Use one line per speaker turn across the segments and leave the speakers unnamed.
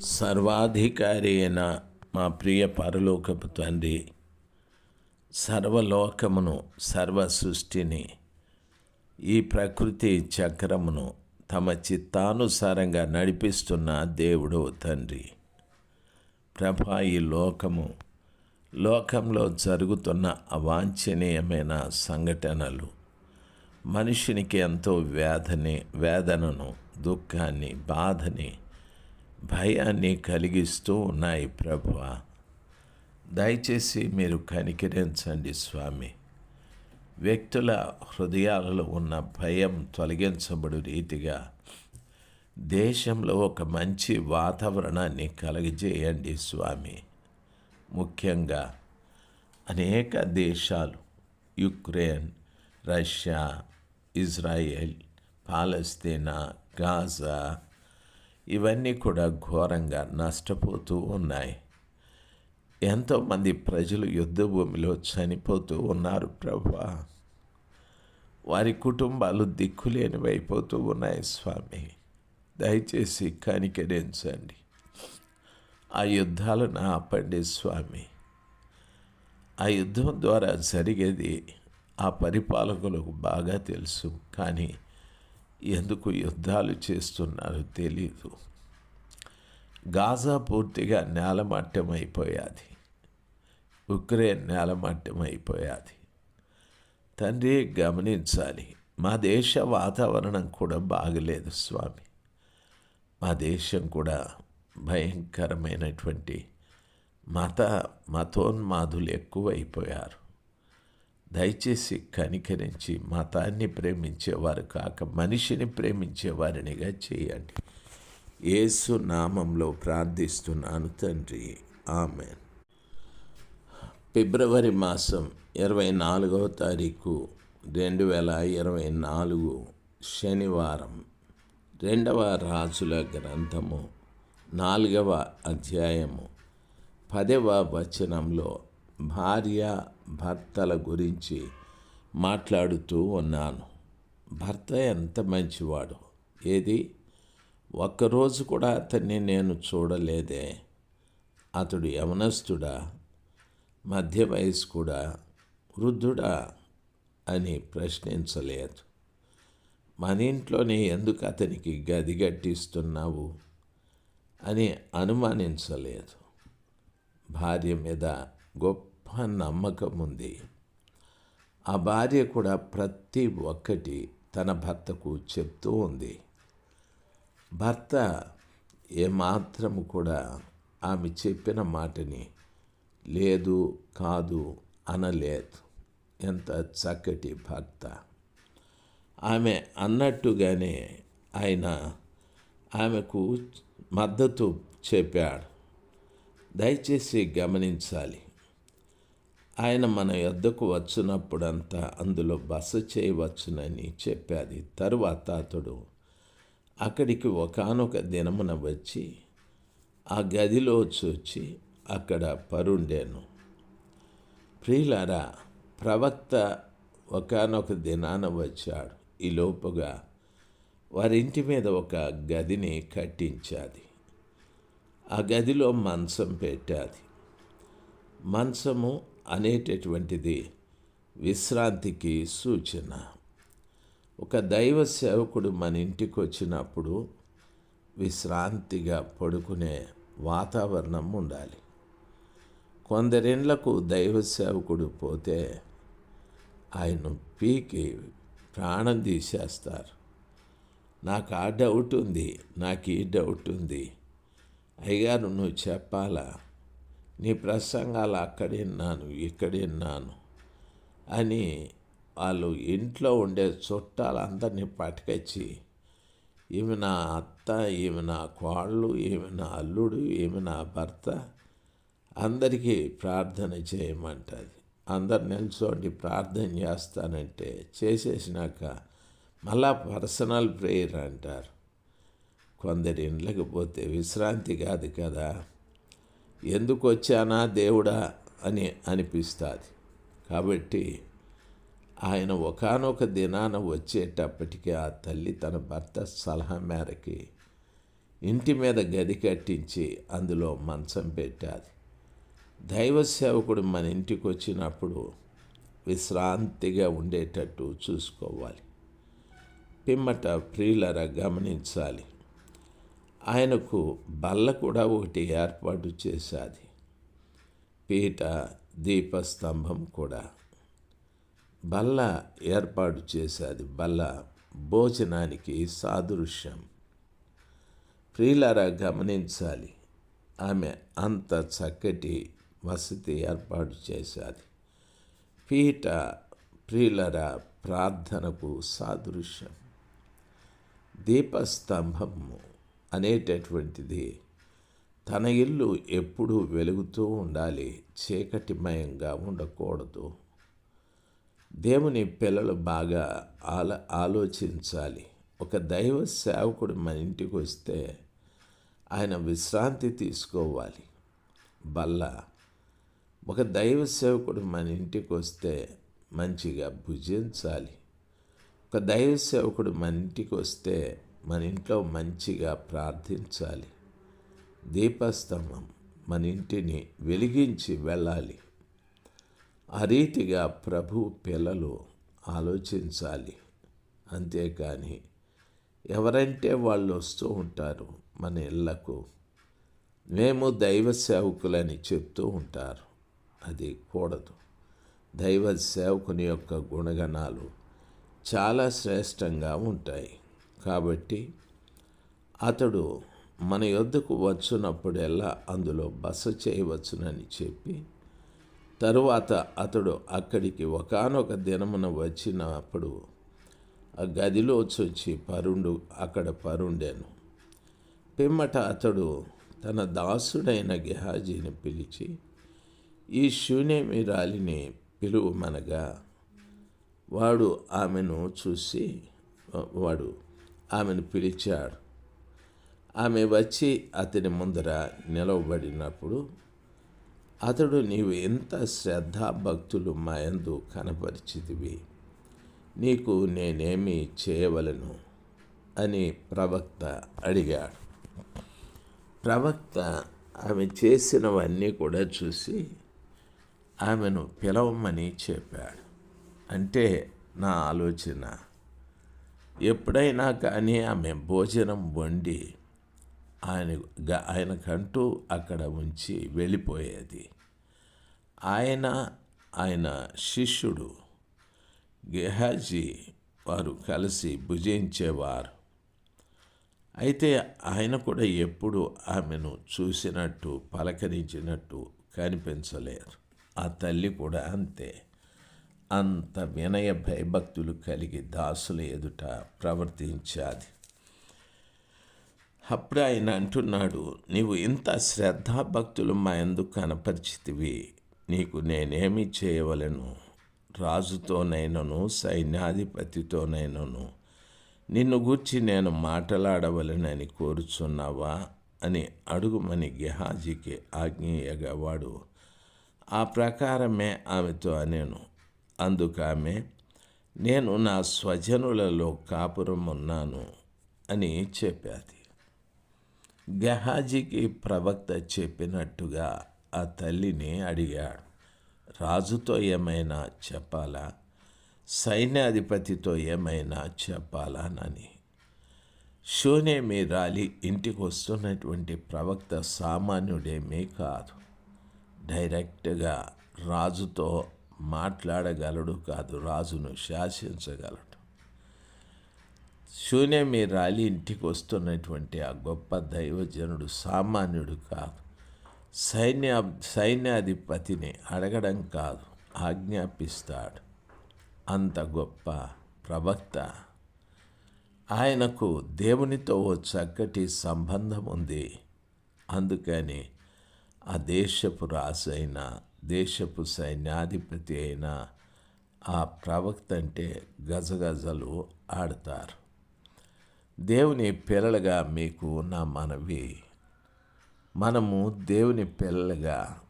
సర్వాధికారి అయిన మా ప్రియ పరలోకపు తండ్రి సర్వలోకమును సర్వ సృష్టిని ఈ ప్రకృతి చక్రమును తమ చిత్తానుసారంగా నడిపిస్తున్న దేవుడు తండ్రి. ప్రభా ఈ లోకము లోకంలో జరుగుతున్న అవాంఛనీయమైన సంఘటనలు మనిషినికి ఎంతో వేదని వేదనను దుఃఖాన్ని బాధని భయాన్ని కలిగిస్తూ ఉన్నాయి ప్రభు దయచేసి మీరు కనికరించండి స్వామి. వ్యక్తుల హృదయాలలో ఉన్న భయం తొలగించబడు రీతిగా దేశంలో ఒక మంచి వాతావరణాన్ని కలిగజేయండి స్వామి. ముఖ్యంగా అనేక దేశాలు Ukraine Russia Israel Palestine Gaza ఇవన్నీ కూడా ఘోరంగా నష్టపోతూ ఉన్నాయి. ఎంతోమంది ప్రజలు యుద్ధ భూమిలో చనిపోతూ ఉన్నారు ప్రభా. వారి కుటుంబాలు దిక్కులేనివైపోతూ ఉన్నాయి స్వామి. దయచేసి కనికరించండి ఆ యుద్ధాలను ఆపండి స్వామి. ఆ యుద్ధం ద్వారా జరిగేది ఆ పరిపాలకులకు బాగా తెలుసు. కానీ ఎందుకు యుద్ధాలు చేస్తున్నారో తెలియదు గాజా పూర్తిగా నేలమట్టమైపోయాది. ఉక్రెయిన్ నేలమట్టమైపోయాది. తండ్రి గమనించాలి. మా దేశ వాతావరణం కూడా బాగలేదు స్వామి. మా దేశం కూడా భయంకరమైనటువంటి మత మతోన్మాదులు ఎక్కువైపోయారు. దయచేసి కనికరించి మతాన్ని ప్రేమించేవారు కాక మనిషిని ప్రేమించేవారినిగా చేయండి. ఏసు నామంలో ప్రార్థిస్తున్నాను తండ్రి. ఆమె ఫిబ్రవరి మాసం ఇరవై నాలుగవ తారీఖు రెండు వేల ఇరవై నాలుగు శనివారం. రెండవ రాజుల గ్రంథము నాలుగవ అధ్యాయము పదవ వచనంలో భార్య భర్తల గురించి మాట్లాడుతూ ఉన్నాను. భర్త ఎంత మంచివాడు? ఏది? ఒక్కరోజు కూడా అతన్ని నేను చూడలేదే. అతడు యవనస్తుడా? మధ్య వయస్కుడా? వృద్ధుడా? అని ప్రశ్నించలేదు. మన ఇంట్లోనే ఎందుకు అతనికి గది గట్టిస్తున్నావు అని అనుమానించలేదు. భార్య మీద గొప్ప నమ్మకం ఉంది ఆ భార్య కూడా ప్రతి ఒక్కటి తన భర్తకు చెప్తూ ఉంది. భర్త ఏమాత్రము కూడా ఆమె చెప్పిన మాటని లేదు కాదు అనలేదు. ఎంత చక్కటి భర్త. ఆమె అన్నట్టుగానే ఆయన ఆమెకు మద్దతు చెప్పాడు. దయచేసి గమనించాలి. ఆయన మన యొద్దకు వచ్చినప్పుడంతా అందులో బస చేయవచ్చునని చెప్పాది. తరువాత అతడు అక్కడికి ఒకనొక దినమున వచ్చి ఆ గదిలో చూచి అక్కడ పరుండేను. ప్రియులారా ప్రవక్త ఒకనొక దినాన వచ్చాడు. ఈ లోపుగా వారింటి మీద ఒక గదిని కట్టించాది. ఆ గదిలో మంచం పెట్టాది. మంచము అనేటటువంటిది విశ్రాంతికి సూచన. ఒక దైవ సేవకుడు మన ఇంటికి వచ్చినప్పుడు విశ్రాంతిగా పడుకునే వాతావరణం ఉండాలి. కొందరిండ్లకు దైవ సేవకుడు పోతే ఆయన పీకి ప్రాణం తీసేస్తారు. నాకు ఆ డౌట్ ఉంది నాకు ఈ డౌట్ ఉంది. అయ్యగారు నువ్వు చెప్పాలా? నీ ప్రసంగాలు అక్కడ విన్నాను ఇక్కడ విన్నాను అని వాళ్ళు ఇంట్లో ఉండే చుట్టాలందరినీ పట్టుకొచ్చి ఈమె నా అత్త ఈమె నా కోళ్ళు ఈమె నా అల్లుడు ఈమె నా భర్త అందరికీ ప్రార్థన చేయమంటుంది. అందరు నిల్చోండి ప్రార్థన చేస్తానంటే చేసేసినాక మళ్ళా పర్సనల్ ప్రేయర్ అంటారు. కొందరి ఇండ్లకు పోతే విశ్రాంతి కాదు కదా. ఎందుకు వచ్చానా దేవుడా అని అనిపిస్తుంది. కాబట్టి ఆయన ఒకనొక దినాన వచ్చేటప్పటికి ఆ తల్లి తన భర్త సలహా మేరకి ఇంటి మీద గది కట్టించి అందులో మంచం పెట్టాలి దైవ సేవకుడు మన ఇంటికి వచ్చినప్పుడు విశ్రాంతిగా ఉండేటట్టు చూసుకోవాలి. పిమ్మట ప్రియులరా గమనించాలి. ఆయనకు బల్ల కూడా ఒకటి ఏర్పాటు చేశాది. పీట దీపస్తంభం కూడా. బల్ల ఏర్పాటు చేశాది. బల్ల భోజనానికి సాదృశ్యం. ప్రియులారా గమనించాలి. ఆమె అంత చక్కటి వసతి ఏర్పాటు చేశాది. పీట ప్రియులర ప్రార్థనకు సాదృశ్యం. దీపస్తంభము అనేటటువంటిది. తన ఇల్లు ఎప్పుడూ వెలుగుతూ ఉండాలి చీకటిమయంగా ఉండకూడదు. దేవుని పిల్లలు బాగా ఆల ఆలోచించాలి. ఒక దైవ సేవకుడు మన ఇంటికి వస్తే ఆయన విశ్రాంతి తీసుకోవాలి. బల్ల ఒక దైవ సేవకుడు మన ఇంటికి వస్తే మంచిగా భుజించాలి. ఒక దైవ సేవకుడు మన ఇంటికి వస్తే మన ఇంట్లో మంచిగా ప్రార్థించాలి. దీపస్తంభం మన ఇంటిని వెలిగించి వెళ్ళాలి. ఆ రీతిగా ప్రభు పిల్లలు ఆలోచించాలి. అంతేకాని ఎవరంటే వాళ్ళు వస్తూ ఉంటారు మన ఇళ్ళకు మేము దైవ సేవకులని చెప్తూ ఉంటారు. అది కూడదు. దైవ సేవకుని యొక్క గుణగణాలు చాలా శ్రేష్టంగా ఉంటాయి. కాబట్టి అతడు మన యొద్దకు వచ్చినప్పుడెల్లా అందులో బస చేయవచ్చునని చెప్పి తరువాత అతడు అక్కడికి ఒకనొక దినమున వచ్చినప్పుడు ఆ గదిలో వచ్చి పరుండు అక్కడ పరుండాను. పిమ్మట అతడు తన దాసుడైన గెహాజీని పిలిచి ఈ శూన్యమిరాలిని పిలువమనగా వాడు ఆమెను చూసి వాడు ఆమెను పిలిచాడు. ఆమె వచ్చి అతని ముందర నిలవబడినప్పుడు అతడు నీవు ఎంత శ్రద్ధాభక్తులు మా యందు కనపరిచితివి. నీకు నేనేమి చేయవలను అని ప్రవక్త అడిగాడు. ప్రవక్త ఆమె చేసినవన్నీ కూడా చూసి ఆమెను పిలవమని చెప్పాడు. అంటే నా ఆలోచన ఎప్పుడైనా కానీ ఆమె భోజనం వండి ఆయన ఆయనకంటూ అక్కడ ఉంచి వెళ్ళిపోయేది. ఆయన ఆయన శిష్యుడు గెహాజీ వారు కలిసి భుజించేవారు. అయితే ఆయన కూడా ఎప్పుడు ఆమెను చూసినట్టు పలకరించినట్టు కనిపించలేరు. ఆ తల్లి కూడా అంతే. అంత వినయ భయభక్తులు కలిగి దాసుల ఎదుట ప్రవర్తించాది. అప్పుడు ఆయన అంటున్నాడు నీవు ఇంత శ్రద్ధాభక్తులు మా ఎందుకు కనపరిచితివి. నీకు నేనేమి చేయవలను? రాజుతోనైనను సైన్యాధిపతితోనైనను నిన్ను గూర్చి నేను మాట్లాడవలనని కోరుచున్నావా? అని అడుగుమని గెహాజీకి ఆజ్ఞేయగా వాడు ఆ ప్రకారమే ఆమెతో అనేను. అందుకామె నేను నా స్వజనులలో కాపురం ఉన్నాను అని చెప్పాది. గహాజీకి ప్రవక్త చెప్పినట్టుగా ఆ తల్లిని అడిగాడు. రాజుతో ఏమైనా చెప్పాలా? సైన్యాధిపతితో ఏమైనా చెప్పాలానని షోనేమి రాలి ఇంటికి వస్తున్నటువంటి ప్రవక్త సామాన్యుడేమీ కాదు. డైరెక్ట్గా రాజుతో మాట్లాడగలడు కాదు రాజును శాసించగలడు. శూన్యమి రాలి ఇంటికి వస్తున్నటువంటి ఆ గొప్ప దైవజనుడు సామాన్యుడు కాదు. సైన్య సైన్యాధిపతిని అడగడం కాదు ఆజ్ఞాపిస్తాడు. అంత గొప్ప ప్రవక్త. ఆయనకు దేవునితో ఓ చక్కటి సంబంధం ఉంది అందుకని ఆ దేశపు రాజు అయిన దేశపు సైన్యాధిపతి అయిన ఆ ప్రవక్త అంటే గజగజలు ఆడతారు. దేవుని పిల్లలుగా మీకు నా మనవి మనము దేవుని పిల్లలుగా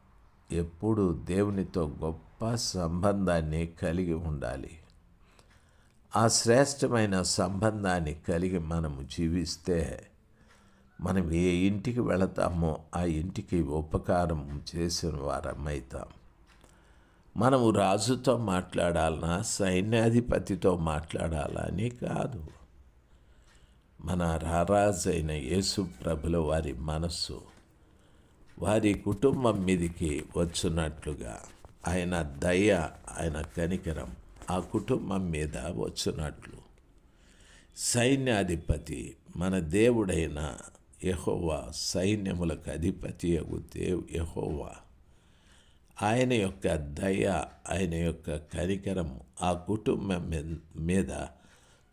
ఎప్పుడు దేవునితో గొప్ప సంబంధాన్ని కలిగి ఉండాలి. ఆ శ్రేష్టమైన సంబంధాన్ని కలిగి మనము జీవిస్తే మనం ఏ ఇంటికి వెళతామో ఆ ఇంటికి ఉపకారం చేసిన వారమైతాం. మనము రాజుతో మాట్లాడాలన్నా సైన్యాధిపతితో మాట్లాడాలా అని కాదు. మన రారాజైన యేసు ప్రభుల వారి మనస్సు వారి కుటుంబం మీదికి వచ్చినట్లుగా ఆయన దయ ఆయన కనికరం ఆ కుటుంబం మీద వచ్చినట్లు. సైన్యాధిపతి మన దేవుడైన యహోవా సైన్యములకు అధిపతి అగు దేవ్ యహోవా. ఆయన యొక్క దయ ఆయన యొక్క కనికరం ఆ కుటుంబం మీద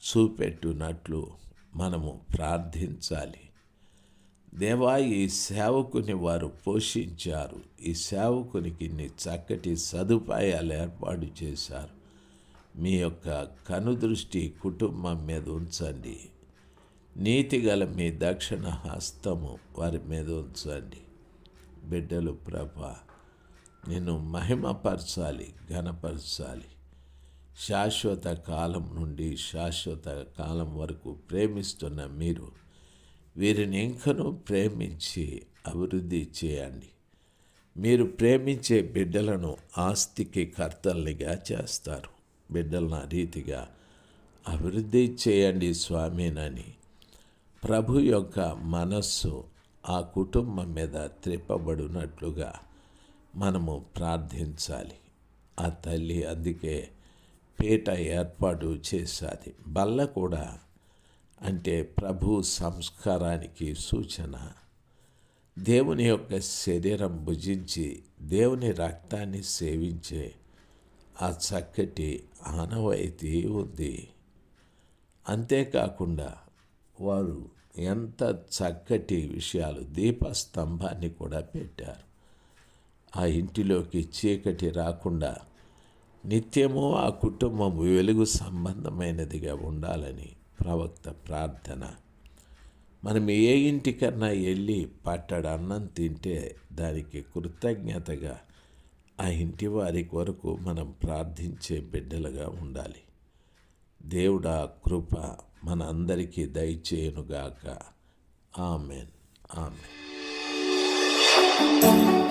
చూపెట్టునట్లు మనము ప్రార్థించాలి. దేవా ఈ సేవకుని వారు పోషించారు. ఈ సేవకునికి ఇన్ని చక్కటి సదుపాయాలు ఏర్పాటు చేశారు. మీ యొక్క కనుదృష్టి కుటుంబం మీద ఉంచండి. నీతిగల మీ దక్షిణ హస్తము వారి మీద ఉంచండి. బిడ్డలు ప్రభ నిన్ను మహిమపరచాలి ఘనపరచాలి. శాశ్వత కాలం నుండి శాశ్వత కాలం వరకు ప్రేమిస్తున్న మీరు వీరిని ఇంకనూ ప్రేమించి అభివృద్ధి చేయండి. మీరు ప్రేమించే బిడ్డలను ఆస్తికి కర్తల్నిగా చేస్తారు. బిడ్డలను ఆ రీతిగా అభివృద్ధి చేయండి స్వామినని ప్రభు యొక్క మనస్సు ఆ కుటుంబం మీద త్రిప్పబడినట్లుగా మనము ప్రార్థించాలి. ఆ తల్లి అందుకే పీట ఏర్పాటు చేశాది. బల్ల కూడా అంటే ప్రభు సంస్కారానికి సూచన. దేవుని యొక్క శరీరం భుజించి దేవుని రక్తాన్ని సేవించే ఆ చక్కటి ఆనవాయితీ ఉంది. అంతేకాకుండా వారు ఎంత చక్కటి విషయాలు దీపస్తంభాన్ని కూడా పెట్టారు. ఆ ఇంటిలోకి చీకటి రాకుండా నిత్యము ఆ కుటుంబం వెలుగు సంబంధమైనదిగా ఉండాలని ప్రవక్త ప్రార్థన. మనం ఏ ఇంటికన్నా వెళ్ళి పట్టడన్నం తింటే దానికి కృతజ్ఞతగా ఆ ఇంటి వారి కొరకు మనం ప్రార్థించే బిడ్డలుగా ఉండాలి. దేవుడా కృప మన అందరికీ దయచేయునుగాక. ఆమెన్. ఆమెన్.